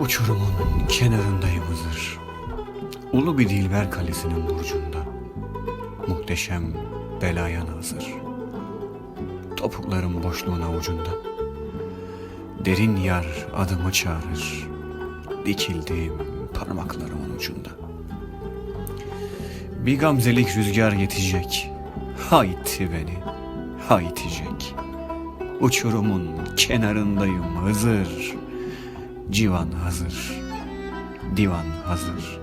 Uçurumun kenarındayım Hızır. Ulu bir dilber kalesinin burcunda. Muhteşem belaya nazır. Topuklarım boşluğun avucunda. Derin yar adımı çağırır. Dikildiğim parmaklarımın ucunda. Bir gamzelik rüzgar yetecek. Ha itti beni, ha itecek. Uçurumun kenarındayım Hızır. Civan hazır, divan hazır,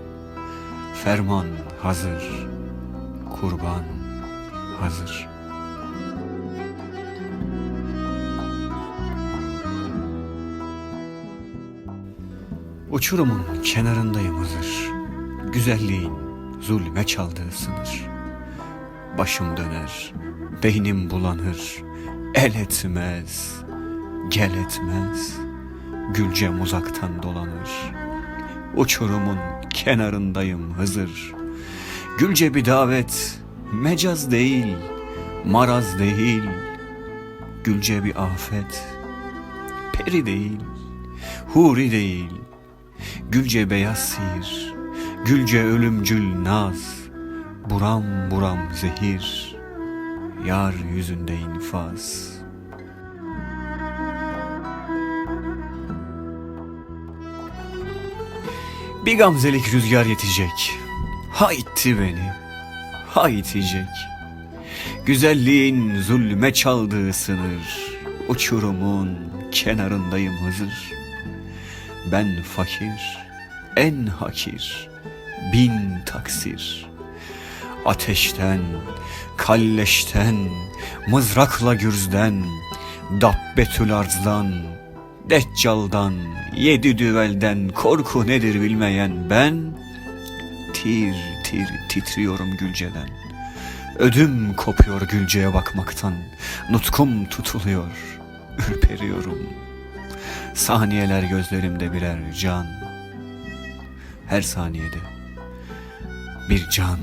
ferman hazır, kurban hazır. Uçurumun kenarındayım Hızır, güzelliğin zulme çaldığı sınır. Başım döner, beynim bulanır, el etmez, gel etmez.'' Gülcem uzaktan dolanır. Uçurumun kenarındayım Hızır. Gülce bir davet, mecaz değil, maraz değil. Gülce bir afet, peri değil, huri değil. Gülce beyaz sihir, gülce ölümcül naz. Buram buram zehir, yar yüzünde infaz.'' Bir gamzelik rüzgar yetecek. Ha itti beni, ha itecek. Güzelliğin zulme çaldığı sınır. Uçurumun kenarındayım Hızır. Ben fakir, en hakir, bin taksir. Ateşten, kalleşten, mızrakla gürzden, dabbetül arzdan, Deccal'dan, yedi düvelden korku nedir bilmeyen ben tir tir titriyorum Gülce'den. Ödüm kopuyor Gülce'ye bakmaktan. Nutkum tutuluyor, ürperiyorum. Saniyeler gözlerimde birer can. Her saniyede bir can